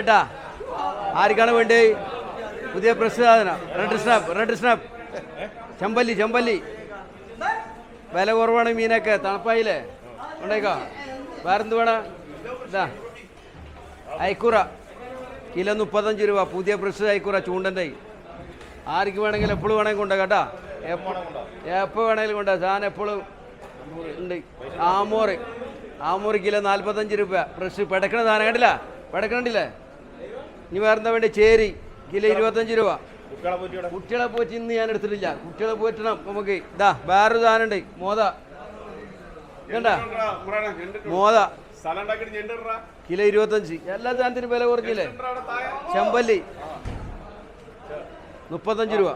ഏട്ടാ ആർക്കാണ് വേണ്ടത് പുതിയ പ്രസാധന സാധനം. റെഡ് സ്നാപ്പ് റെഡ് സ്നാപ്പ് ചെമ്പല്ലി ചെമ്പല്ലി. വില കുറവാണ് മീനൊക്കെ. തണുപ്പായില്ലേ? ഉണ്ടേക്കോ വേറെന്ത് വേണം ഇതാ. അയക്കൂറ കിലോ മുപ്പത്തഞ്ച് രൂപ. പുതിയ പ്രസ് അയക്കൂറ ചൂണ്ടന്റെ ആർക്ക് വേണമെങ്കിലും എപ്പോഴും വേണമെങ്കിൽ കൊണ്ടോ കേട്ടോ? എപ്പോൾ വേണമെങ്കിലും കൊണ്ടോ സാധനം എപ്പോഴും ഉണ്ട്. ആമോറ്. ആമോറ് കിലോ നാൽപ്പത്തഞ്ച് രൂപ. പ്രസ് പെടക്കണ സാധനം കണ്ടില്ല? പെടക്കണ്ടില്ലേ ഇനി വേറെന്താ വേണ്ടി? ചേരി. കിലോ ഇരുപത്തഞ്ച് രൂപ. കുട്ടികളെ പോറ്റി ഇന്ന് ഞാൻ എടുത്തിട്ടില്ല. കുട്ടികളെ പോറ്റണം നമുക്ക്. ഇതാ വേറൊരു സാധനമുണ്ട് മോദ. മോത കണ്ട മോത കിലോ ഇരുപത്തഞ്ച്. എല്ലാ സാധനത്തിനും വില കുറഞ്ഞില്ലേ? ചെമ്പല്ലി. മുപ്പത്തഞ്ച് രൂപ.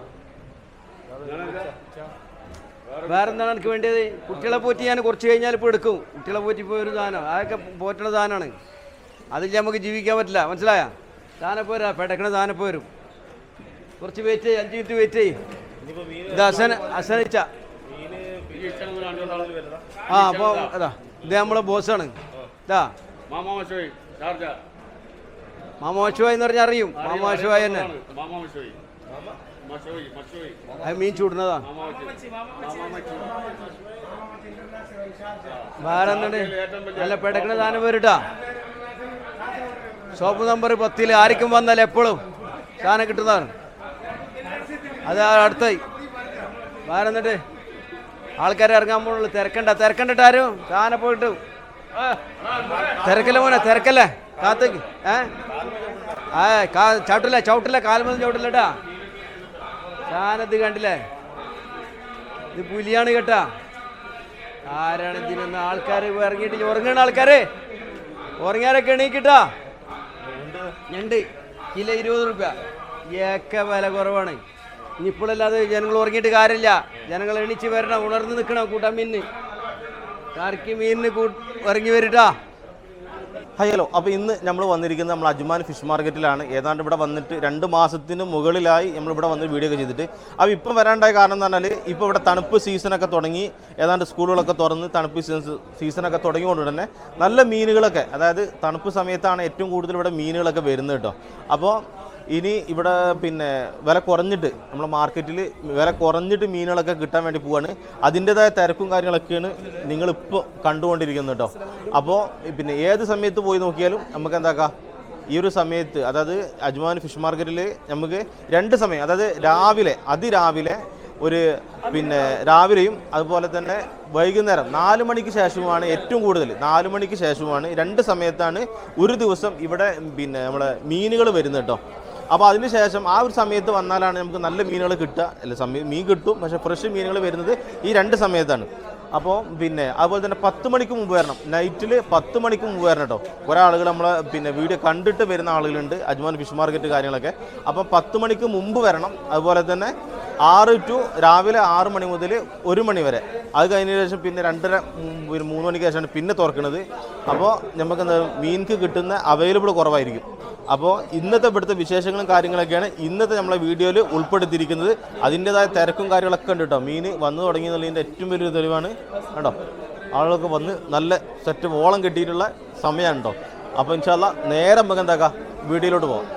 വേറെന്താണ് എനിക്ക് വേണ്ടത് കുട്ടികളെ പോറ്റി ഞാൻ കുറച്ച് കഴിഞ്ഞാൽ ഇപ്പോൾ എടുക്കും. കുട്ടികളെ പോറ്റി പോയൊരു സാധനം. അതൊക്കെ പോറ്റണ സാധനമാണ്. അതിൽ നമുക്ക് ജീവിക്കാൻ പറ്റില്ല. മനസ്സിലായ? സാധനം പോരാ പെടക്കണ താനെ പോരും കുറച്ച് വെയിറ്റ് ചെയ്യ് അഞ്ച് മിനിറ്റ് വെയിറ്റ് ചെയ്യും. ഇത് അസന അസനിച്ച. ആ അപ്പോൾ അതാ ഇത് നമ്മളെ ബോസാണ്. ഇതാ. മാമോശുവായി എന്ന് പറഞ്ഞാൽ അറിയും. മാമോശുവായി തന്നെ. അത് മീൻ ചൂടുന്നതാ. വേറെ എന്താണ് നല്ല പെടക്കണ സാധനം വരട്ടാ ഷോപ്പ് നമ്പർ പത്തിൽ ആർക്കും വന്നാൽ എപ്പോഴും സാധനം കിട്ടുന്നതാണ്. അത് അടുത്ത വേറെ എന്നിട്ട്. ആൾക്കാരെ ഇറങ്ങാൻ പോകുള്ളൂ തിരക്കണ്ട തിരക്കണ്ടിട്ട് ആരും സാധനം പോയിട്ട് തിരക്കല്ലേ മോനെ തിരക്കല്ലേ? കാത്തേക്ക്. ഏ? ആ കാ ചവിട്ടില്ല ചവിട്ടില്ല കാൽമൊന്നും ചവിട്ടില്ലട്ടാ സാധനത്ത് കണ്ടില്ലേ? ഇത് പുലിയാണ് കേട്ടാ. ആരാണ് ഇതിനൊന്ന് ആൾക്കാർ ഇറങ്ങിയിട്ട് ഉറങ്ങണ ആൾക്കാര്? ഉറങ്ങിയാരൊക്കെ എണീക്കിട്ടാ ഞണ്ട്. കിലോ ഇരുപത് റുപ്യ. ഏക്ക വില കുറവാണ്. ഇനിയിപ്പോഴല്ലാതെ ജനങ്ങൾ ഉറങ്ങിയിട്ട് കാര്യമില്ല. ജനങ്ങൾ എണീച്ച് വരണം ഉണർന്ന് നിൽക്കണം കൂട്ടാൻ മീനിന്. കറക്കി മീനിന് കൂ ഇറങ്ങി വരിട്ടാ. ഹലോ അപ്പോൾ ഇന്ന് നമ്മൾ വന്നിരിക്കുന്നത് നമ്മൾ അജ്മാൻ ഫിഷ് മാർക്കറ്റിലാണ്. ഏതാണ്ട് ഇവിടെ വന്നിട്ട് രണ്ട് മാസത്തിന് മുകളിലായി നമ്മൾ ഇവിടെ വന്ന് വീഡിയോ ഒക്കെ ചെയ്തിട്ട്. അപ്പോൾ ഇപ്പം വരാണ്ടായ കാരണം എന്ന് പറഞ്ഞാൽ ഇപ്പോൾ ഇവിടെ തണുപ്പ് സീസണൊക്കെ തുടങ്ങി. ഏതാണ്ട് സ്കൂളുകളൊക്കെ തുറന്ന് തണുപ്പ് സീസൺ സീസണൊക്കെ തുടങ്ങിക്കൊണ്ട് തന്നെ നല്ല മീനുകളൊക്കെ അതായത് തണുപ്പ് സമയത്താണ് ഏറ്റവും കൂടുതൽ ഇവിടെ മീനുകളൊക്കെ വരുന്നത് കേട്ടോ. അപ്പോൾ ഇനി ഇവിടെ പിന്നെ വില കുറഞ്ഞിട്ട് നമ്മൾ മാർക്കറ്റിൽ വില കുറഞ്ഞിട്ട് മീനുകളൊക്കെ കിട്ടാൻ വേണ്ടി പോവാണ്. അതിന്റെതായ തിരക്കും കാര്യങ്ങളൊക്കെയാണ് നിങ്ങളിപ്പോൾ കണ്ടുകൊണ്ടിരിക്കുന്നത് കേട്ടോ അപ്പോൾ പിന്നെ ഏത് സമയത്ത് പോയി നോക്കിയാലും നമുക്ക് എന്താക്കാം? ഈ ഒരു സമയത്ത് അതായത് അജ്മാൻ ഫിഷ് മാർക്കറ്റിൽ നമുക്ക് രണ്ട് സമയം അതായത് രാവിലെ അതിരാവിലെ ഒരു പിന്നെ രാവിലെയും അതുപോലെ തന്നെ വൈകുന്നേരം നാല് മണിക്ക് ശേഷവുമാണ് ഏറ്റവും കൂടുതൽ നാല് മണിക്ക് ശേഷവുമാണ് രണ്ട് സമയത്താണ് ഒരു ദിവസം ഇവിടെ പിന്നെ നമ്മളെ മീനുകൾ വരുന്നത് കേട്ടോ അപ്പോൾ അതിന് ശേഷം ആ ഒരു സമയത്ത് വന്നാലാണ് നമുക്ക് നല്ല മീനുകൾ കിട്ടുക. അല്ല സമയം മീൻ കിട്ടും. പക്ഷെ ഫ്രഷ് മീനുകൾ വരുന്നത് ഈ രണ്ട് സമയത്താണ്. അപ്പോൾ പിന്നെ അതുപോലെ തന്നെ പത്ത് മണിക്ക് മുമ്പ് വരണം. നൈറ്റിൽ പത്ത് മണിക്ക് മുമ്പ് വരണം കേട്ടോ കുറേ ആളുകൾ നമ്മളെ പിന്നെ വീഡിയോ കണ്ടിട്ട് വരുന്ന ആളുകളുണ്ട്. അജ്മാൻ ഫിഷ് മാർക്കറ്റ് കാര്യങ്ങളൊക്കെ. അപ്പം പത്ത് മണിക്ക് മുമ്പ് വരണം. അതുപോലെ തന്നെ ആറ് ടു രാവിലെ ആറ് മണി മുതൽ ഒരു മണി വരെ. അത് കഴിഞ്ഞ ശേഷം പിന്നെ രണ്ടര മൂന്ന് മണിക്ക് ശേഷമാണ് പിന്നെ തുറക്കുന്നത് അപ്പോൾ നമുക്ക് എന്താ കിട്ടുന്ന അവൈലബിൾ കുറവായിരിക്കും. അപ്പോൾ ഇന്നത്തെ ഇവിടുത്തെ വിശേഷങ്ങളും കാര്യങ്ങളൊക്കെയാണ് ഇന്നത്തെ നമ്മളെ വീഡിയോയിൽ ഉൾപ്പെടുത്തിയിരിക്കുന്നത് അതിന്റെതായ തിരക്കും കാര്യങ്ങളൊക്കെ ഉണ്ട് കേട്ടോ മീൻ വന്നു തുടങ്ങി എന്നുള്ളതിന്റെ ഏറ്റവും വലിയൊരു തെളിവാണ് കേട്ടോ ആളുകൾക്ക് വന്ന് നല്ല സെറ്റ് ഓളം കിട്ടിയിട്ടുള്ള സമയമാണ് കേട്ടോ അപ്പോൾ ഇൻഷാല്ല നേരം മുഖം എന്താക്കാം വീഡിയോയിലോട്ട് പോകാം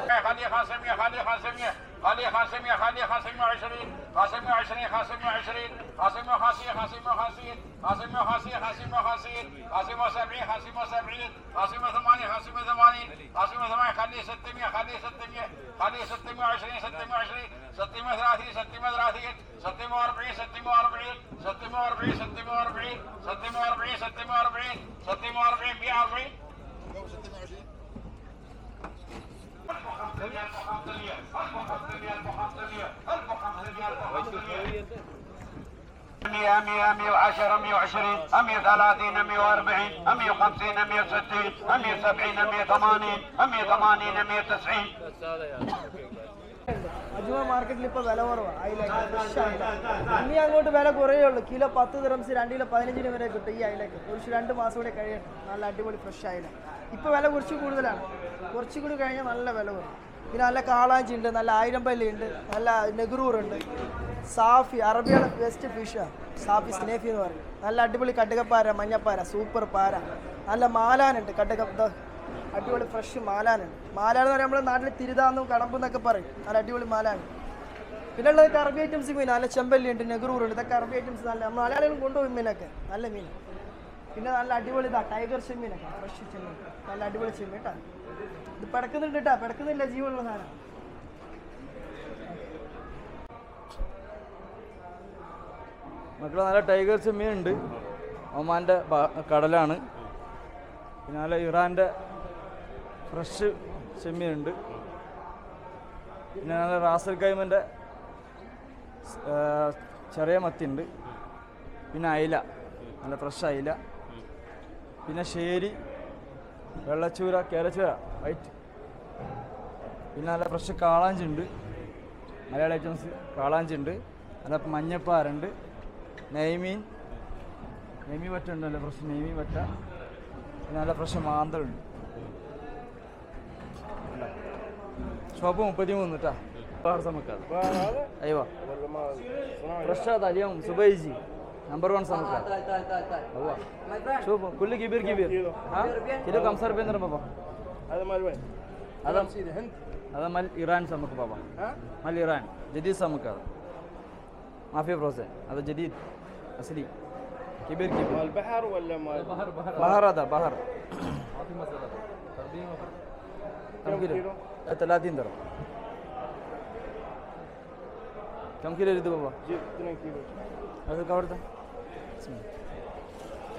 خلي 500 خلي 520 520 520 550 550 550 550 570 570 580 580 580 خلي 600 خلي 600 خلي 620 620 630 630 640 640 640 640 640 640 640 140 120 مية مية مية وعشرة مية وعشرين مية ثلاثين مية وأربعين مية وخمسين مية وستين مية وسبعين مية ثمانين مية ثمانين مية وتسعين അജുമ മാർക്കറ്റിൽ ഇപ്പോൾ വില കുറവാണ് അയിലേക്ക് ഫ്രഷ് അയില ഇനി അങ്ങോട്ട് വില കുറയുള്ളൂ കിലോ പത്ത് ദിറംസ് രണ്ട് കിലോ പതിനഞ്ചിന് വരെ കിട്ടും ഈ അയിലേക്ക് കുറച്ച് രണ്ട് മാസം കൂടെ കഴിയണം നല്ല അടിപൊളി ഫ്രഷ് അയില ഇപ്പോൾ വില കുറച്ച് കൂടുതലാണ് കുറച്ചും കൂടി കഴിഞ്ഞാൽ നല്ല വില കുറയും പിന്നെ നല്ല കാളാഞ്ചി ഉണ്ട് നല്ല ആയിരം പല്ലി ഉണ്ട് നല്ല നെഗ്രൂർ ഉണ്ട്. സാഫി അറബിയുടെ ബെസ്റ്റ് ഫിഷാണ് സാഫി സ്നേഫി എന്ന് പറയും. നല്ല അടിപൊളി കടുകപ്പാര മഞ്ഞപ്പാര സൂപ്പർ പാര. നല്ല മാലാനുണ്ട് കടുക അടിപൊളി ഫ്രഷ് മാലാനുണ്ട് മാലാൻ എന്ന് പറയുമ്പോൾ നാട്ടിൽ തിരുതാന്നും കടമ്പ് എന്നൊക്കെ പറയും. നല്ല അടിപൊളി മാലാണ് പിന്നെ ഉള്ളത് കറബി ഐറ്റംസ് മീൻ നല്ല ചെമ്പല്ലി ഉണ്ട് നെഗ്രൂറുണ്ട് ഇതൊക്കെ കറബി ഐറ്റംസ് നല്ല മലയാളികളും കൊണ്ടുപോകും മീനൊക്കെ. നല്ല മീൻ. പിന്നെ നല്ല അടിപൊളി ഇതാ ടൈഗർ ചെമ്മീനൊക്കെ ഫ്രഷ് ചെമ്മീൻ. നല്ല അടിപൊളി ചെമ്മീൻ കേട്ടോ. ഇത് പിടക്കുന്നുണ്ട് കേട്ടോ സാധനം. മക്കളെ നല്ല ടൈഗർ ചെമ്മീനുണ്ട് ഒമാന്റെ കടലാണ്. പിന്നെ നല്ല ഇറാന്റെ ഫ്രഷ് ചെമ്മീനുണ്ട് പിന്നെ നല്ല റാസൽ കൈമന്റെ ചെറിയ മത്തിയുണ്ട് പിന്നെ അയില നല്ല ഫ്രഷ് അയില. പിന്നെ ശേരി വെള്ളച്ചൂര കേരച്ചൂര റൈറ്റ് പിന്നെ നല്ല ഫ്രഷ് കാളാഞ്ചുണ്ട് മലയാളി ഐറ്റംസ് കാളാഞ്ചുണ്ട് നല്ല മഞ്ഞപ്പാറുണ്ട് നെയ്മീൻ. നെയ്മീൻ വറ്റ ഉണ്ട് നല്ല ഫ്രഷ് നെയ്മീൻ വറ്റ. പിന്നെ നല്ല ഫ്രഷ് മാന്തളുണ്ട് ഷോപ്പ് മുപ്പത്തി മൂന്ന് കേട്ടാ ഫ്രഷ് തലിയാവും സുബൈജി. നമ്പർ വൺ സമക്കാർ हुआ शुभ कुल्ली गिबीर هذا مال وين؟ هذا سيدي هند هذا مال ايران سمك بابا ها؟ مال ايران جديد سمك هذا ما في فروزن هذا جديد اصلي كبير كبير مال بحر ولا مال بحر بحر بحر هذا بحر كم كيلو؟ 30 درهم كم كيلو يريد بابا؟ جيب 2 كيلو هذا كورة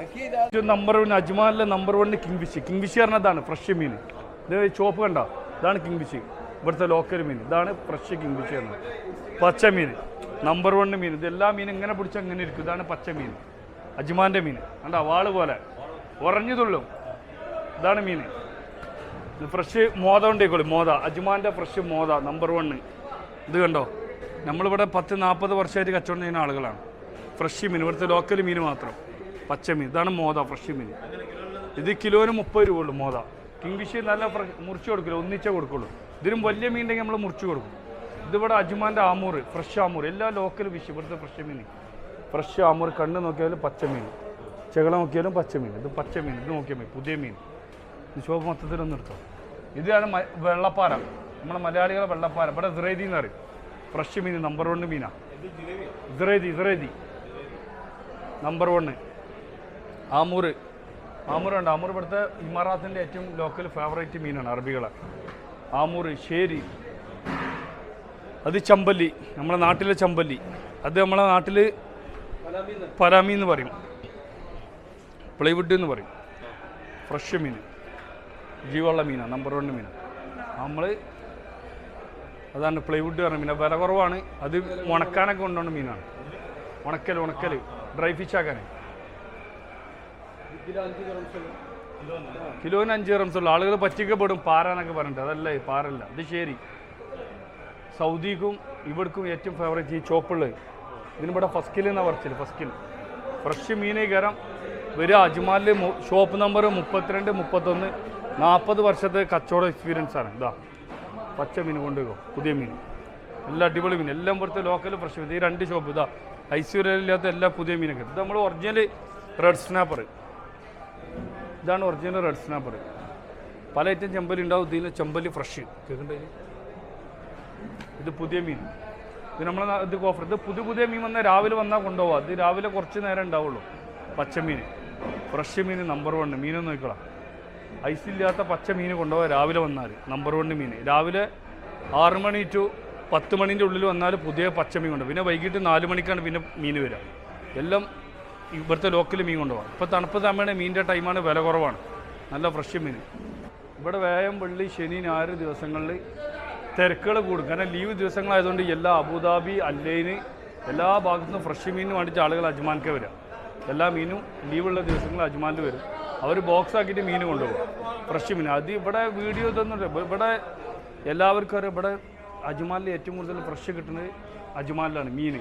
اكيد ഏറ്റവും number one അജ്മാനിലെ number one king fish king fish പറഞ്ഞതാണ് ഫ്രഷ് മീൻ ഇത് ചുവപ്പ് കണ്ട? ഇതാണ് കിങ് ഫിഷ് ഇവിടുത്തെ ലോക്കൽ മീൻ. ഇതാണ് ഫ്രഷ് കിങ് ഫിഷ് എന്ന് പച്ച മീൻ. നമ്പർ വൺ മീൻ. ഇത് എല്ലാ മീനും ഇങ്ങനെ പിടിച്ചാൽ ഇങ്ങനെ ഇരിക്കും. ഇതാണ് പച്ച മീൻ. അജ്മാന്റെ മീൻ. കണ്ട? വാൾ പോലെ. ഉറഞ്ഞു തുള്ളും. ഇതാണ് മീൻ. ഫ്രഷ് മോത ഉണ്ടേക്കോളൂ മോത അജ്മാന്റെ ഫ്രഷ് മോത നമ്പർ വണ്ണ് ഇത് കണ്ടോ? നമ്മളിവിടെ പത്ത് നാൽപ്പത് വർഷമായിട്ട് കച്ചവടം ചെയ്യുന്ന ആളുകളാണ്. ഫ്രഷ് മീൻ. ഇവിടുത്തെ ലോക്കൽ മീൻ മാത്രം. പച്ച മീൻ. ഇതാണ് മോത ഫ്രഷ് മീൻ. ഇത് കിലോന് മുപ്പത് രൂപ ഉള്ളൂ മോത കിങ്ഫിഷ് നല്ല ഫ്രഷ് മുറിച്ച് കൊടുക്കില്ല? ഒന്നിച്ചേ കൊടുക്കുള്ളൂ. ഇതിനും വലിയ മീൻ ഉണ്ടെങ്കിൽ നമ്മൾ മുറിച്ച് കൊടുക്കും. ഇതിവിടെ അജ്മാന്റെ ആമൂർ ഫ്രഷ് ആമൂർ എല്ലാ ലോക്കൽ ഫിഷ് ഇവിടുത്തെ ഫ്രഷ് മീൻ. ഫ്രഷ് ആമൂർ കണ്ണ് നോക്കിയാലും പച്ചമീൻ ചെകള നോക്കിയാലും പച്ച മീൻ. ഇത് പച്ചമീൻ ഇത് നോക്കിയാൽ മീൻ പുതിയ മീൻ. ഷോപ്പ് മൊത്തത്തിലൊന്നും എടുത്തോ. ഇതാണ് വെള്ളപ്പാറ നമ്മുടെ മലയാളികളെ വെള്ളപ്പാറ ഇവിടെ ഇസ്രേദി എന്ന് പറയും. ഫ്രഷ് മീൻ നമ്പർ വണ് മീനാണ് ഇസ്രേദി ഇസ്രേദി നമ്പർ വണ് ആമൂർ ആമൂറുണ്ട്. ആമൂർ ഇവിടുത്തെ ഇമറാത്തിന്റെ ഏറ്റവും ലോക്കൽ ഫേവറേറ്റ് മീനാണ് അറബികൾ ആമൂർ ശേരി. അത് ചമ്പല്ലി നമ്മുടെ നാട്ടിലെ ചമ്പല്ലി. അത് നമ്മളെ നാട്ടിൽ പരാമി എന്ന് പറയും. പ്ലൈവുഡ് എന്ന് പറയും. ഫ്രഷ് മീൻ. ജീവമുള്ള മീനാണ് നമ്പർ വൺ മീൻ നമ്മൾ അതാണ് പ്ലൈവുഡ് പറഞ്ഞ മീൻ വില കുറവാണ്. അത് ഉണക്കാനൊക്കെ കൊണ്ടുപോകുന്ന മീനാണ്. ഉണക്കൽ ഉണക്കൽ ഡ്രൈ ഫിഷ് ആക്കാൻ കിലോന് അഞ്ച് റംസ് ഉള്ളു. ആളുകൾ പറ്റിക്കപ്പെടും പാറ എന്നൊക്കെ പറഞ്ഞിട്ട്. അതല്ല പാറല്ല ഇത് ശരി. സൗദിക്കും ഇവിടേക്കും ഏറ്റവും ഫേവറേറ്റ് ഈ ചോപ്പുള്ളത്. ഇതിനിവിടെ ഫസ്കിൽ എന്നാണ് പറിച്ചത് ഫസ്കിൽ ഫ്രഷ് മീനേ കയറാം വരിക അജ്മാലിൽ ഷോപ്പ് നമ്പർ മുപ്പത്തിരണ്ട് മുപ്പത്തൊന്ന്. നാൽപ്പത് വർഷത്തെ കച്ചവടം എക്സ്പീരിയൻസ് ആണ്. ഇതാ. പച്ച മീൻ കൊണ്ടുപോകും പുതിയ മീൻ. എല്ലാം അടിപൊളി മീൻ. എല്ലാം പുറത്ത് ലോക്കൽ ഫ്രഷ് മീൻ ഈ രണ്ട് ഷോപ്പ് ഇതാ. ഐശ്വര്യമില്ലാത്ത എല്ലാ പുതിയ മീനൊക്കെ. ഇത് നമ്മൾ ഒറിജിനൽ റെഡ് സ്നാപ്പർ ഇതാണ് ഒറിജിനൽ റെഡ് സ്നാപ്പർ പല ഐറ്റം ചെമ്പലി ഉണ്ടാവും ഇതിൽ ചെമ്പലി ഫ്രഷ് കേൾക്കണ്ടേ ഇത്? പുതിയ മീൻ. ഇത് നമ്മൾ ഇത് ഓഫർ ഇത് പുതിയ പുതിയ മീൻ വന്നാൽ രാവിലെ വന്നാൽ കൊണ്ടുപോകാം ഇത് രാവിലെ കുറച്ച് നേരം ഉണ്ടാവുള്ളൂ. പച്ചമീൻ ഫ്രഷ് മീൻ നമ്പർ വൺ മീനൊന്നും നോക്കണം ഐസില്ലാത്ത പച്ച മീൻ കൊണ്ടുപോകാം രാവിലെ വന്നാൽ നമ്പർ വൺ മീൻ. രാവിലെ ആറ് മണി ടു പത്ത് മണീന്റെ ഉള്ളിൽ വന്നാൽ പുതിയ പച്ചമീൻ മീൻ കൊണ്ടുപോകും. പിന്നെ വൈകിട്ട് നാല് മണിക്കാണ് പിന്നെ മീൻ വരിക. എല്ലാം ഇവിടുത്തെ ലോക്കൽ മീൻ കൊണ്ടുപോകാം. ഇപ്പോൾ തണുപ്പ് സമയമാണ് മീനിന്റെ ടൈമാണ് വില കുറവാണ്. നല്ല ഫ്രഷ് മീൻ. ഇവിടെ വേയം വെള്ളി ശനി ഞായർ ദിവസങ്ങളിൽ തിരക്കുകൾ കൂടും. കാരണം ലീവ് ദിവസങ്ങളായതുകൊണ്ട് എല്ലാ അബുദാബി അല്ലൈന് എല്ലാ ഭാഗത്തു നിന്നും ഫ്രഷ് മീനിന് വേണ്ടിയിട്ട് ആളുകൾ അജ്മാൻക്ക് വരിക. എല്ലാ മീനും ലീവുള്ള ദിവസങ്ങളിൽ അജ്മാനിൽ വരും. അവർ ബോക്സ് ആക്കിയിട്ട് മീൻ കൊണ്ടുപോകും. ഫ്രഷ് മീൻ. അത് ഇവിടെ വീഡിയോ ഇതൊന്നുമില്ല ഇവിടെ എല്ലാവർക്കും അറിയാം. ഇവിടെ അജ്മാനിൽ ഏറ്റവും കൂടുതൽ ഫ്രഷ് കിട്ടുന്നത് അജ്മാനിലാണ് മീൻ.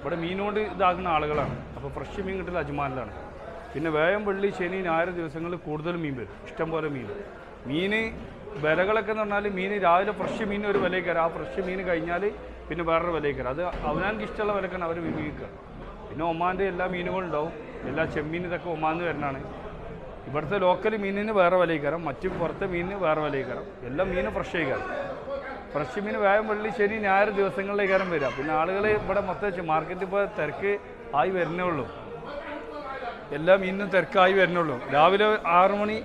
ഇവിടെ മീനോട് ഇതാകുന്ന ആളുകളാണ്. അപ്പോൾ ഫ്രഷ് മീൻ കിട്ടുന്നത് അജ്മാനിലാണ്. പിന്നെ വേഗം വെള്ളി ശനി ഞായർ ദിവസങ്ങളിൽ കൂടുതൽ മീൻ വരും. ഇഷ്ടംപോലെ മീൻ. മീൻ വിലകളൊക്കെ എന്ന് പറഞ്ഞാൽ മീൻ രാവിലെ ഫ്രഷ് മീൻ ഒരു വിലയിൽ കയറും ആ ഫ്രഷ് മീൻ കഴിഞ്ഞാൽ പിന്നെ വേറൊരു വിലയിൽ കയറും അത് അവനാൻക്ക് ഇഷ്ടമുള്ള വിലക്കാണ് അവർ വിനിയോഗിക്കുക. പിന്നെ ഒമാന്റെ എല്ലാ മീനുകളും ഉണ്ടാവും. എല്ലാ ചെമ്മീൻ ഇതൊക്കെ ഒമാന്ന് വരുന്നതാണ്. ഇവിടുത്തെ ലോക്കൽ മീനിന് വേറെ വിലയിൽ കയറും മറ്റ് പുറത്തെ മീനിന് വേറെ വിലയിൽ കയറും എല്ലാ മീനും ഫ്രഷ് ആയിക്കാരം ഫ്രഷ് മീൻ വ്യായം വെള്ളി ശനി ഞായർ ദിവസങ്ങളിലേക്കാരം വരിക. പിന്നെ ആളുകൾ ഇവിടെ മൊത്തം മാർക്കറ്റിൽ ഇപ്പോൾ തിരക്ക് ആയി വരുന്നേ ഉള്ളൂ. എല്ലാ മീനിനും തിരക്കായി വരുന്നുള്ളൂ രാവിലെ ആറു മണി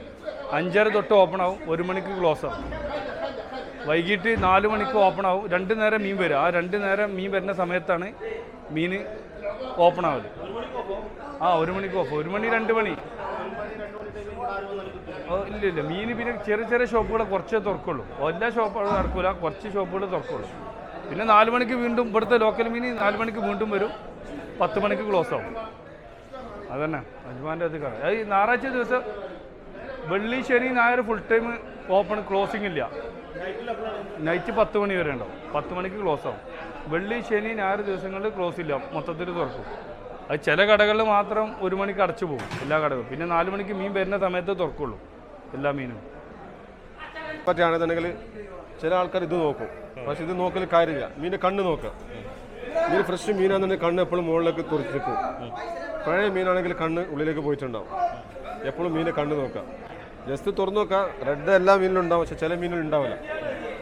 അഞ്ചര തൊട്ട് ഓപ്പൺ ആവും. ഒരു മണിക്ക് ക്ലോസ് ആവും. വൈകിട്ട് നാല് മണിക്ക് ഓപ്പൺ ആവും. രണ്ട് നേരം മീൻ വരും ആ രണ്ട് നേരം മീൻ വരുന്ന സമയത്താണ് മീൻ ഓപ്പൺ ആവൽ. ആ ഒരു മണിക്ക് ഓഫ് ഒരു മണി രണ്ട് മണി. ഇല്ല ഇല്ല. മീൻ പിന്നെ ചെറിയ ചെറിയ ഷോപ്പുകൾ കുറച്ചേ തുറക്കുള്ളൂ. എല്ലാ ഷോപ്പുകളും നടക്കൂല കുറച്ച് ഷോപ്പുകൾ തുറക്കുള്ളൂ. പിന്നെ നാല് മണിക്ക് വീണ്ടും ഇവിടുത്തെ ലോക്കൽ മീൻ നാല് മണിക്ക് വീണ്ടും വരും. പത്ത് മണിക്ക് ക്ലോസ് ആവും. അതന്നെ. അജ്മാന്റെ അത് കാണാം. അത് ഞായറാഴ്ച ദിവസം വെള്ളി ശനി ഞായർ ഫുൾ ടൈം ഓപ്പൺ ക്ലോസിംഗ് ഇല്ല. നൈറ്റ് പത്ത് മണി വരെ ഉണ്ടാവും. പത്ത് മണിക്ക് ക്ലോസ് ആവും. വെള്ളി ശനി ഞായർ ദിവസങ്ങളിൽ ക്ലോസ് ഇല്ല. മൊത്തത്തിൽ തുറക്കും. അത് ചില കടകളിൽ മാത്രം ഒരു മണിക്ക് അടച്ചു പോകും എല്ലാ കടകളും. പിന്നെ നാല് മണിക്ക് മീൻ വരുന്ന സമയത്ത് തുറക്കുള്ളൂ എല്ലാ മീനും. പറ്റുകയാണെന്നുണ്ടെങ്കിൽ ചില ആൾക്കാർ ഇത് നോക്കും. പക്ഷെ ഇത് നോക്കൽ കാര്യമില്ല. മീന്റെ കണ്ണ് നോക്കുക. മീൻ ഫ്രഷ് മീനാണെന്നുണ്ടെങ്കിൽ കണ്ണ് എപ്പോഴും മുകളിലേക്ക് തുറച്ചിരിക്കും പഴയ മീനാണെങ്കിൽ കണ്ണ് ഉള്ളിലേക്ക് പോയിട്ടുണ്ടാവും. എപ്പോഴും മീനെ കണ്ണ് നോക്കുക. ജസ്റ്റ് തുറന്നു നോക്കുക. റെഡ് എല്ലാ മീനിലും ഉണ്ടാവും. പക്ഷെ ചില മീനിലും ഉണ്ടാവില്ല.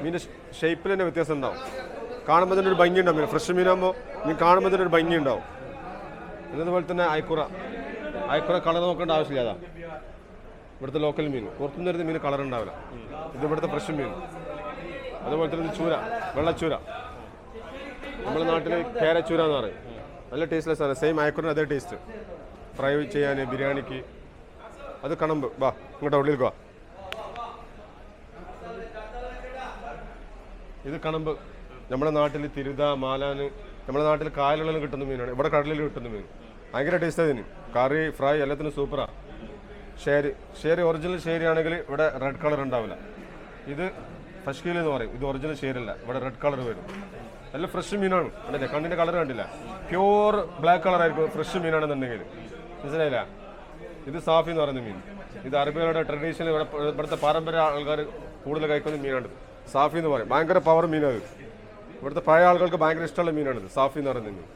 മീന്റെ ഷേപ്പിൽ തന്നെ വ്യത്യാസം ഉണ്ടാവും. കാണുമ്പോൾ തന്നെ ഒരു ഭംഗി ഉണ്ടാവും ഫ്രഷ് മീനാകുമ്പോൾ മീൻ കാണുമ്പോൾ തന്നെ ഒരു ഭംഗി ഉണ്ടാവും എന്നതുപോലെ തന്നെ അയക്കുറ അയക്കുറ കളർ നോക്കേണ്ട ആവശ്യമില്ല അതാ. ഇവിടുത്തെ ലോക്കൽ മീൻ. പുറത്തുനിന്ന് വരുന്ന മീൻ കളർ ഉണ്ടാവില്ല. ഇത് ഇവിടുത്തെ ഫ്രഷ് മീൻ. അതുപോലെ തന്നെ ചൂര. വെള്ളച്ചൂര. നമ്മുടെ നാട്ടിൽ കേരച്ചൂര എന്ന് പറയും. നല്ല ടേസ്റ്റ്ലെസ് ആണ് സെയിം അയക്കുറിന് അതേ ടേസ്റ്റ് ഫ്രൈ ചെയ്യാൻ ബിരിയാണിക്ക്. അത് കണമ്പ്. വാ ഇങ്ങോട്ട് ഉള്ളിലേക്ക് വാ. ഇത് കണമ്പ്. നമ്മുടെ നാട്ടിൽ തിരുത മാലാന്. നമ്മുടെ നാട്ടിൽ കായലുകളിൽ കിട്ടുന്ന മീനാണ്. ഇവിടെ കടലിൽ കിട്ടുന്ന മീൻ. ഭയങ്കര ടേസ്റ്റ് അതിന് കറി ഫ്രൈ എല്ലാത്തിനും സൂപ്പറാണ് ഷേരി ഷേരി ഒറിജിനൽ ഷേരി ആണെങ്കിൽ ഇവിടെ റെഡ് കളർ ഉണ്ടാവില്ല. ഇത് ഫഷ്കീൽ എന്ന് പറയും. ഇത് ഒറിജിനൽ ഷേരല്ല ഇവിടെ റെഡ് കളർ വരും. നല്ല ഫ്രഷ് മീനാണ്. കണ്ടില്ലേ? കണ്ണിന്റെ കളർ കണ്ടില്ല. പ്യൂർ ബ്ലാക്ക് കളർ ആയിരിക്കും ഫ്രഷ് മീനാണെന്നുണ്ടെങ്കിൽ. മനസ്സിലായില്ല? ഇത് സാഫി എന്ന് പറയുന്ന മീൻ. ഇത് അറബികളുടെ ട്രഡീഷണൽ ഇവിടെ ഇവിടുത്തെ പാരമ്പര്യ ആൾക്കാർ കൂടുതൽ കഴിക്കുന്ന മീനാണ് സാഫി എന്ന് പറയും. ഭയങ്കര പവർ മീനാണ് ഇവിടുത്തെ പഴയ ആളുകൾക്ക് ഭയങ്കര ഇഷ്ടമുള്ള മീനാണിത്. സാഫി എന്ന് പറയുന്ന മീൻ.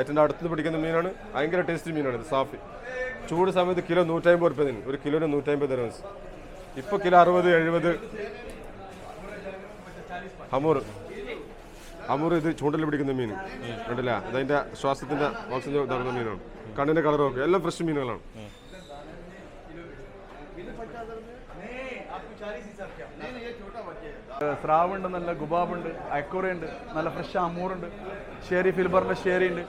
ഏറ്റവും അടുത്ത് പിടിക്കുന്ന മീനാണ്. ഭയങ്കര ടേസ്റ്റ് മീനാണ് ഇത് സാഫി. ചൂട് സമയത്ത് കിലോ നൂറ്റമ്പത് റുപ്യ തന്നെ. ഒരു കിലോന് നൂറ്റമ്പത് തരും ഇപ്പോൾ കിലോ അറുപത് എഴുപത്. ഹമൂർ. ഹമൂർ ഇത് ചൂണ്ടൽ പിടിക്കുന്ന മീൻ. കണ്ടില്ല? അതതിന്റെ ശ്വാസത്തിന്റെ ഓക്സിജൻ നടന്ന മീനാണ്. കണ്ണിന്റെ കളർ ഒക്കെ. എല്ലാം ഫ്രഷ് മീനുകളാണ്. സ്രാവുണ്ട് നല്ല ഗുബാബുണ്ട് അയക്കുറയുണ്ട് നല്ല ഫ്രഷ് അമൂറുണ്ട് ഷേരി ഫിൽബറിന്റെ ഷേരി ഉണ്ട്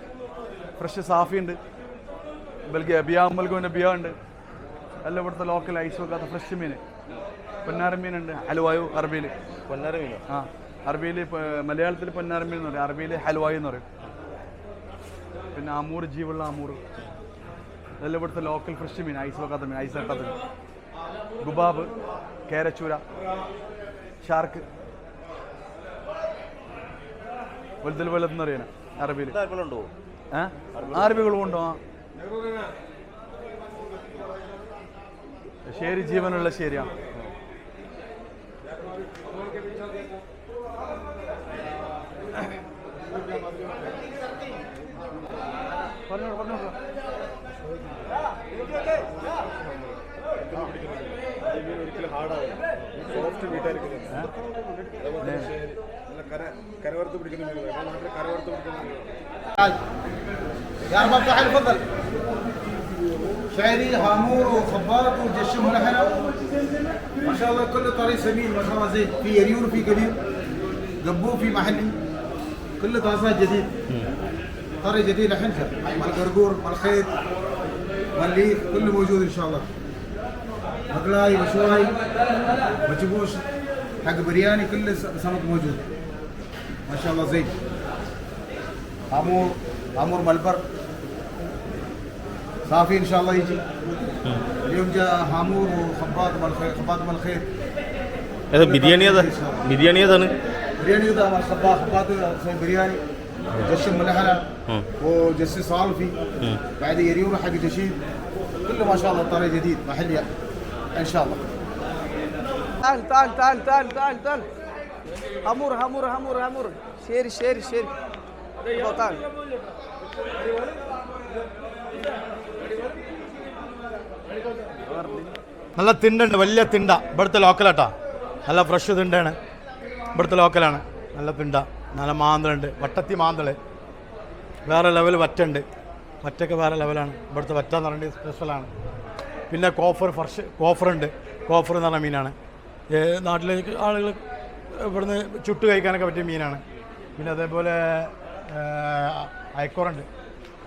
ഫ്രഷ് സാഫി ഉണ്ട്. ബൽഗി ബിയ അമ്മൽഗോന്റെ ബിയാ ഉണ്ട്. എല്ലാം ഇവിടുത്തെ ലോക്കൽ ഐസ് വെക്കാത്ത ഫ്രഷ് മീൻ. പൊന്നാരമീനുണ്ട് ഹലുവായു അറബിയിൽ പൊന്നാര മീൻ ആ അറബിയിൽ മലയാളത്തിൽ പൊന്നാരമീൻ എന്ന് പറയും. അറബിയിൽ ഹലുവായു എന്ന് പറയും. പിന്നെ അമൂർ ജീവുള്ള അമൂർ. ഇതെല്ലാം ഇവിടുത്തെ ലോക്കൽ ഫ്രഷ് മീൻ ഐസ് വെക്കാത്ത മീൻ ഐസ് വെക്കാത്ത മീൻ. ഗുബാബ് കേരച്ചൂര ഷാർക്ക്. വലുതിൽ വലുതെന്ന് അറിയണം അറബിയിൽ ഉണ്ടോ ഏ അറബികളും ഉണ്ടോ ആ ശരി ജീവനുള്ള ശരിയാണ് يا رب شعري هامور وخباط وجشم ولحنا ما شاء الله كل طريق سمين ما شاء الله زين في يريون في كبير قبو في محلي كل طازات جديد طري جديد حنجة مال قرقور مال خيط مال ليف كله موجود ان شاء الله بقلاي وشواي وجبوش حق برياني كل سمك موجود. ما شاء الله زين. عمور عمور ملبر. صافي إن شاء الله يجي. اليوم جاء حامور وخباط مال خير خباط مال خير هذا بيرياني هذا؟ بيرياني هذا برياني هذا مال خباط خباط برياني. جش ملحنا وجش صالفي. بعد يريون حق جشيد كله ما شاء الله طريق جديد. محل يعني. ان شاء الله تعال تعال تعال تعال تعال تعال همور همور همور همور شيري شيري شيري يلا تعال ورني നല്ല തിണ്ടുണ്ട് വലിയ തിണ്ട ഇവിടുത്തെ ലോക്കലാട്ടാ നല്ല ഫ്രഷ് തിണ്ടാണ് ഇവിടുത്തെ ലോക്കലാണ് നല്ല തിണ്ട നല്ല മാന്തളുണ്ട് വട്ടത്തി മാന്തള് വേറെ ലെവൽ വറ്റുണ്ട് വറ്റൊക്കെ വേറെ ലെവലാണ് ഇവിടുത്തെ വറ്റ എന്ന് പറയുന്നത് സ്പെഷ്യലാണ് പിന്നെ കോഫർ ഫർഷ് കോഫറുണ്ട്. കോഫർ എന്ന് പറഞ്ഞ മീനാണ്. നാട്ടിലേക്ക് ആളുകൾ ഇവിടുന്ന് ചുട്ട് കഴിക്കാനൊക്കെ പറ്റിയ മീനാണ്. പിന്നെ അതേപോലെ അയക്കോറുണ്ട്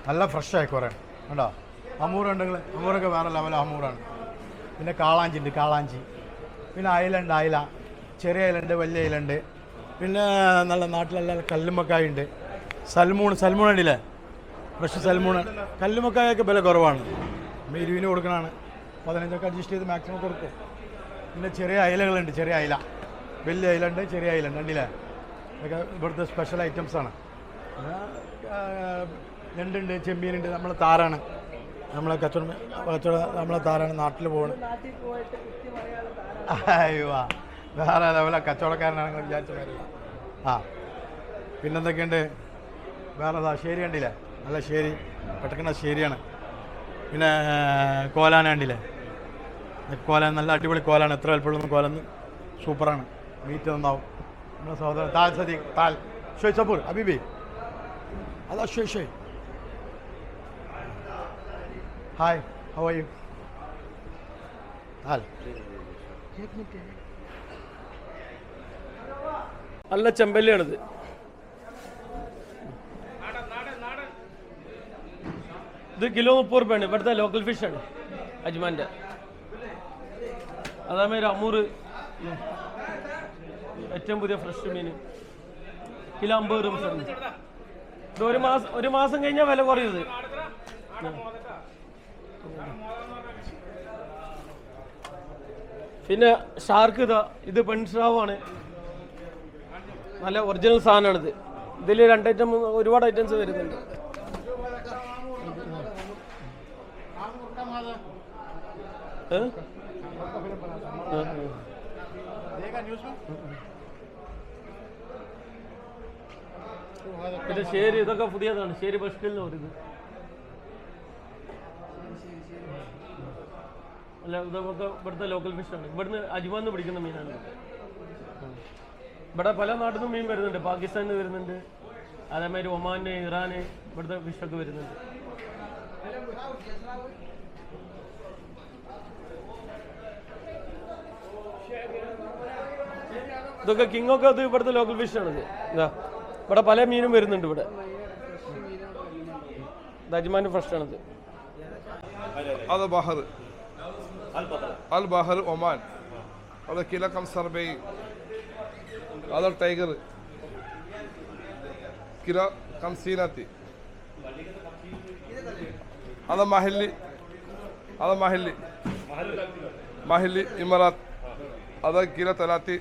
നല്ല ഫ്രഷ് അയക്കോറാണ് കേട്ടോ അമൂറുണ്ടെങ്കിൽ അമൂറൊക്കെ വേറെ ലെവൽ അമൂറാണ്. പിന്നെ കാളാഞ്ചി ഉണ്ട് കാളാഞ്ചി. പിന്നെ അയലുണ്ട് അയല. ചെറിയ അയലുണ്ട് വലിയ അയലുണ്ട് പിന്നെ നല്ല നാട്ടിലെല്ലാം കല്ലുമ്മക്കായ ഉണ്ട് സൽമൂൺ സൽമൂൺ ഉണ്ടല്ലേ? ഫ്രഷ് സൽമൂൺ. കല്ലുമ്മക്കായൊക്കെ വില കുറവാണ്. മെരുവിന് കൊടുക്കണതാണ്. പതിനഞ്ചൊക്കെ അഡ്ജസ്റ്റ് ചെയ്ത് മാക്സിമം കൊടുക്കും. പിന്നെ ചെറിയ അയലകളുണ്ട് ചെറിയ അയല. വലിയ അയലുണ്ട് ചെറിയ അയലുണ്ട് കണ്ടില്ലേ? ഇതൊക്കെ ഇവിടുത്തെ സ്പെഷ്യൽ ഐറ്റംസ് ആണ്. പിന്നെ ആ, ഞണ്ടുണ്ട് ചെമ്മീനുണ്ട് നമ്മളെ താരാണ്. നമ്മളെ കച്ചവടം കച്ചവടം നമ്മളെ താരാണ് നാട്ടിൽ പോകണം അയ്യോ വേറെ അതേപോലെ കച്ചവടക്കാരനാണ് വിചാരിച്ച കാര്യമില്ല ആ. പിന്നെന്തൊക്കെയുണ്ട്? വേറെ ശരി കണ്ടില്ലേ? നല്ല ശരി. പെട്ടക്കണ ശരിയാണ്. പിന്നെ കോലാന കണ്ടില്ലേ? കോലാൻ നല്ല അടിപൊളി കോലാണ്. എത്ര വലിപ്പമുള്ള കോലെന്ന് സൂപ്പറാണ്. മീറ്റ് നന്നാവും. നമ്മുടെ സഹോദരൻ താൽ സതി താൽ. ഷോയ് സപ്പൂർ അബിബി. അതാ ഷോയ് ഷോയ്. ഹായ് ഹൗ ആർ യു താൽ. നല്ല ചെമ്പല്ലിയാണിത്. ഇത് കിലോ മുപ്പത് റുപ്യാണ്. ഇവിടുത്തെ ലോക്കൽ ഫിഷാണ് അജ്മാന്റെ അതേമാതിരി അമൂറ്. ഏറ്റവും പുതിയ ഫ്രഷ് മീൻ കിലോ അമ്പത് രൂപ ഇത് ഒരു മാസം ഒരു മാസം കഴിഞ്ഞാൽ വില കുറയുന്നത് ഉം. പിന്നെ ഷാർക്ക് ഇതാ ഇത് പെൺസ്രാവാണ് നല്ല ഒറിജിനൽ സാധനമാണിത് ഇതിൽ രണ്ട് ഐറ്റം ഒരുപാട് ഐറ്റംസ് വരുന്നുണ്ട് ഏ? പിന്നെ ശരി ഇതൊക്കെ പുതിയതാണ്. ശരി നിന്ന് പറയുന്നത് അല്ല ഇതൊക്കെ ഇവിടുത്തെ ലോക്കൽ ഫിഷാണ് ഇവിടുന്ന് അജ്മാന്ന് പിടിക്കുന്ന മീനാണ്. ഇവിടെ പല നാട്ടിൽ നിന്നും മീൻ വരുന്നുണ്ട്. പാകിസ്ഥാനിൽ വരുന്നുണ്ട്. അതേമാതിരി ഒമാന് ഇറാന് ഇവിടുത്തെ ഫിഷൊക്കെ വരുന്നുണ്ട്. ഇതൊക്കെ കിങ് ഒക്കെ അത് ഇവിടുത്തെ ലോക്കൽ ഫിഷ് ആണ് എന്താ ഇവിടെ പല മീനും വരുന്നുണ്ട് ഇവിടെ. ദജ്മാൻ ഫ്രഷ് ആണത്. അത് ബഹർ. അൽ ബഹർ ഒമാൻ. അത് കിലക്കം സർബൈ. അത് ടൈഗർ. കിലോ കംസീനത്തി അത് മഹല്ലി. അത് മഹല്ലി. മഹല്ലി ഇമറാത്ത്. അത് കിലോ തലാത്തി.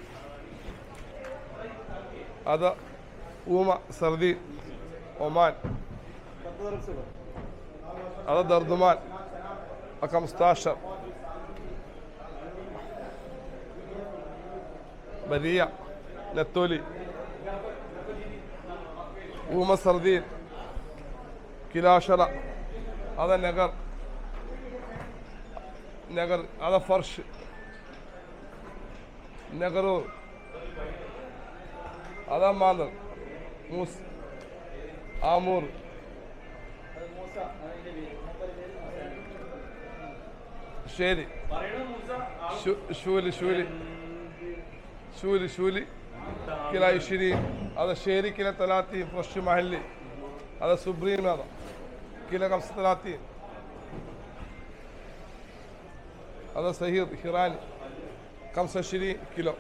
അത് ഊമ സർദീൻ ഒമാൻ. അത് ദർദുമാൻ അക്കം സ്താഷർ ബരിയ നെത്തോലി. ഊമ സർദീൻ കിലാഷറ. അത് നഗർ. നഗർ അത് ഫർഷ്. നഗറൂർ. அதான் مالك موسى امور شوالي شو شولي شولي شولي شولي كلا عشرين هذا شيري كلا ثلاثين فرش محلي هذا سوبريم هذا كلا خمسة ثلاثين هذا سهير خيراني خمسة شيري كيلو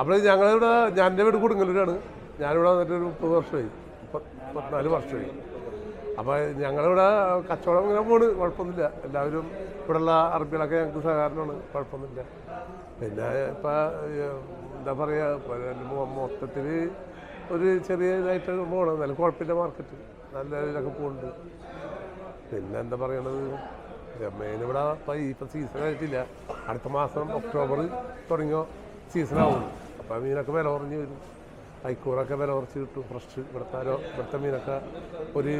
അപ്പോൾ ഞങ്ങളിവിടെ ഞാൻ എന്റെ വീട് കൊടുങ്ങല്ലൂരാണ്. ഞാനിവിടെ വന്നിട്ട് ഒരു മുപ്പത് വർഷമായി. മുപ്പത്തിനാല് വർഷമായി. അപ്പോൾ ഞങ്ങളിവിടെ കച്ചവടം ഇങ്ങനെ പോണ്. കുഴപ്പമൊന്നുമില്ല. എല്ലാവരും ഇവിടെയുള്ള അറബികളൊക്കെ ഞങ്ങൾക്ക് സഹകരണമാണ്. കുഴപ്പമൊന്നുമില്ല. പിന്നെ ഇപ്പം എന്താ പറയുക മൊത്തത്തിൽ ഒരു ചെറിയ ഇതായിട്ട് പോകണം നല്ല കുഴപ്പമില്ല മാർക്കറ്റ് നല്ല ഇതിലൊക്കെ പോകുന്നുണ്ട് പിന്നെ എന്താ പറയണത്? മെയിൻ ഇവിടെ ഇപ്പം ഇപ്പം സീസൺ ആയിട്ടില്ല. അടുത്ത മാസം ഒക്ടോബർ തുടങ്ങിയോ സീസൺ ആവും. അപ്പം മീനൊക്കെ വില കുറഞ്ഞ് വരും. ഐക്കൂറൊക്കെ വില കുറച്ച് കിട്ടും. ഫ്രഷ് ഇവിടുത്തെ ഇവിടുത്തെ മീനൊക്കെ ഒരു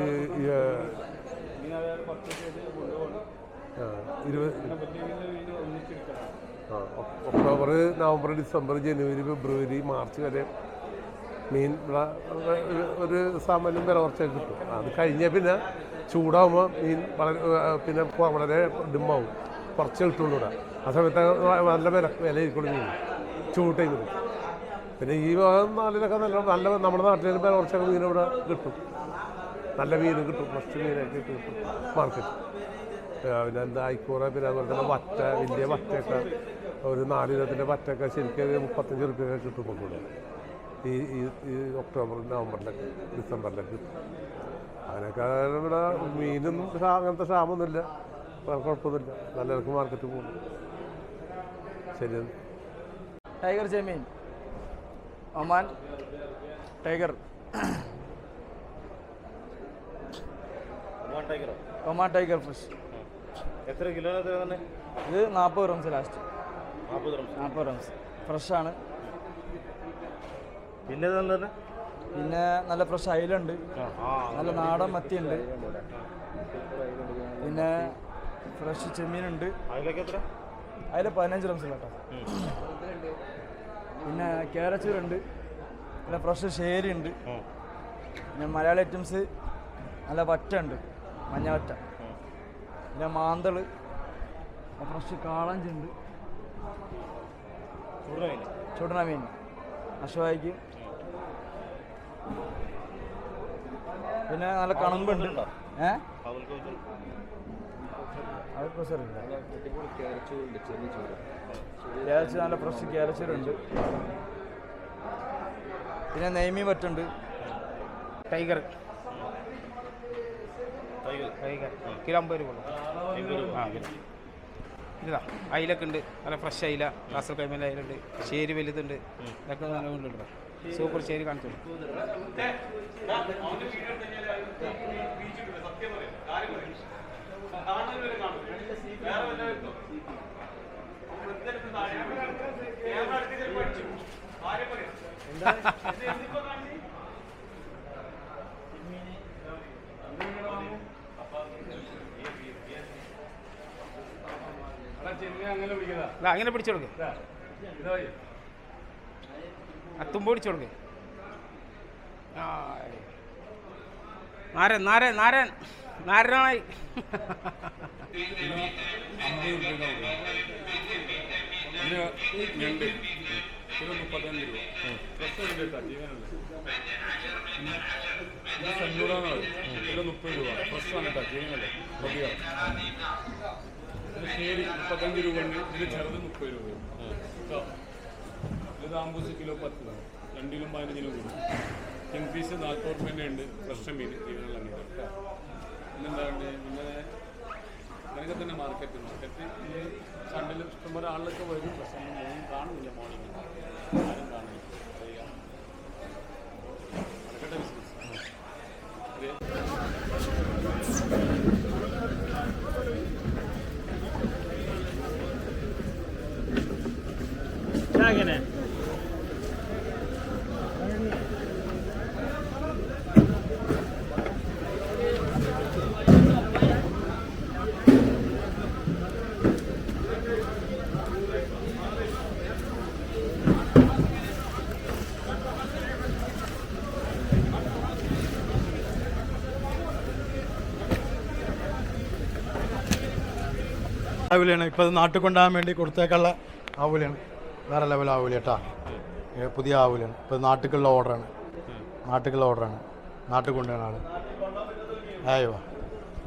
ഒക്ടോബർ നവംബർ ഡിസംബർ ജനുവരി ഫെബ്രുവരി മാർച്ച് വരെ മീൻ ഇവിടെ ഒരു- സാമാന്യം വില കുറച്ചൊക്കെ കിട്ടും. അത് കഴിഞ്ഞാൽ പിന്നെ ചൂടാകുമ്പോൾ മീൻ വളരെ പിന്നെ വളരെ ഡിമ്മാവും. കുറച്ച് കിട്ടുള്ളൂ ആ സമയത്ത് നല്ല വില വില ഇരിക്കുള്ളൂ ചൂട് ടൈമിൽ പിന്നെ ഈ ഭാഗം നാലിലൊക്കെ നല്ല നല്ല നമ്മുടെ നാട്ടിൽ വരുമ്പോൾ കുറച്ചൊക്കെ മീൻ ഇവിടെ കിട്ടും. നല്ല മീൻ കിട്ടും. ഫ്രഷ് മീനൊക്കെ കിട്ടും. മാർക്കറ്റ് പിന്നെ എന്താ ഐക്കൂറ പിന്നെ അതുപോലെ തന്നെ വറ്റ വലിയ വറ്റയൊക്കെ ഒരു നാലിനത്തിന്റെ വറ്റയൊക്കെ ശരിക്കും മുപ്പത്തഞ്ച് റുപ്യൊക്കെ കിട്ടും ഇവിടെ ഈ ഈ ഒക്ടോബർ നവംബറിലൊക്കെ ഡിസംബറിലൊക്കെ. അതിനൊക്കെ ഇവിടെ ക്ഷാ- അങ്ങനത്തെ ക്ഷാമൊന്നുമില്ല. കുഴപ്പമൊന്നുമില്ല. നല്ല ഇറക്കി മാർക്കറ്റ് പോകും. ശരി. ടൈഗർ ചെമ്മീൻ Oman tiger. Oman tiger fish. എത്ര കിലോ ഇത് നാൽപ്പത് റംസ് ലാസ്റ്റ് നാൽപ്പത് റംസ് ഫ്രഷാണ് പിന്നെ പിന്നെ നല്ല ഫ്രഷ് അയിലുണ്ട് നല്ല നാടൻ മത്തിയുണ്ട് പിന്നെ ഫ്രഷ് ചെമ്മീനുണ്ട് അതിലേക്ക് എത്ര? അതിൽ പതിനഞ്ച് റംസ് കേട്ടോ. പിന്നെ കേരച്ചൂരുണ്ട് പിന്നെ ഫ്രഷ് ഷേരി ഉണ്ട് പിന്നെ മലയാളി ഐറ്റംസ് നല്ല വറ്റ ഉണ്ട് മഞ്ഞ വറ്റ. പിന്നെ മാന്തൾ. ഫ്രഷ് കാളഞ്ചുണ്ട് ചുടന മീൻ അശ്വായിക്ക് പിന്നെ നല്ല കണമ്പുണ്ട്. ഏഹ് അതൊക്കെ സാറില്ല ക്യാരച്ച് നല്ല ഫ്രഷ് ക്യാരച്ചൂരുണ്ട് പിന്നെ നെയ്മി പറ്റുണ്ട്. ടൈഗർ. ടൈഗർ. കിലോ അമ്പത് രൂപ ആ കിലോ. ഇതാ അയിലൊക്കെ ഉണ്ട്. നല്ല ഫ്രഷ് അയില കാസർ കൈമല അയിലുണ്ട്. ശേരി വലുതുണ്ട്. ഇതൊക്കെ നല്ല കൊണ്ടുണ്ട് സൂപ്പർ ശേരി കാണിച്ചു അങ്ങനെ പിടിച്ചു കൊടുക്ക് ആ തുമ്പ് പിടിച്ചു കൊടുക്ക് നാരൻ നാരൻ നാരൻ. നാരനായി. മുപ്പത്തഞ്ച് രൂപ. സഞ്ഞൂറാണ് കിലോ മുപ്പത് രൂപ ഫ്രഷ് ആണ് കേട്ടോ ജീവനല്ലേ മതിയോ ശരി രൂപ ഉണ്ട് ഇതിന് ചെറുത് മുപ്പത് രൂപ കേട്ടോ ഇത് ആമ്പൂസ് കിലോ പത്ത് രൂപ രണ്ടിലും പതിനഞ്ചിനും കൂടും കിങ് ഉണ്ട് ഫ്രഷ് മീൻ ജീവനുള്ള മീൻ കേട്ടോ പിന്നെന്താണ് പിന്നെ അങ്ങനെയൊക്കെ തന്നെ മാർക്കറ്റ് മാർക്കറ്റ് ഈ ഇഷ്ടംപോലെ ആളിലൊക്കെ വരും പക്ഷേ മോർണിംഗ് കാണുന്നില്ല മോർണിംഗ് ആവൂലിയാണ്. ഇപ്പോൾ ഇത് നാട്ടിൽ കൊണ്ടുപോകാൻ വേണ്ടി കൊടുത്തേക്കുള്ള ആവൂലിയാണ്. വേറെ ലെവൽ ആവൂല കേട്ടാ. പുതിയ ആവൂലാണ് ഇപ്പോൾ നാട്ടിലുള്ള ഓർഡറാണ് നാട്ടിലുള്ള ഓർഡറാണ് നാട്ടിൽ കൊണ്ടുപോകുന്ന അയ്യോ.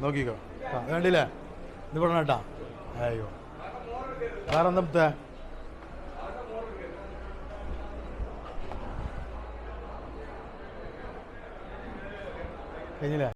നോക്കിക്കോ. ആ വേണ്ടില്ലേ ഇത് പറഞ്ഞ കേട്ടാ? അയ്യോ. വേറെ എന്താ കഴിഞ്ഞില്ലേ?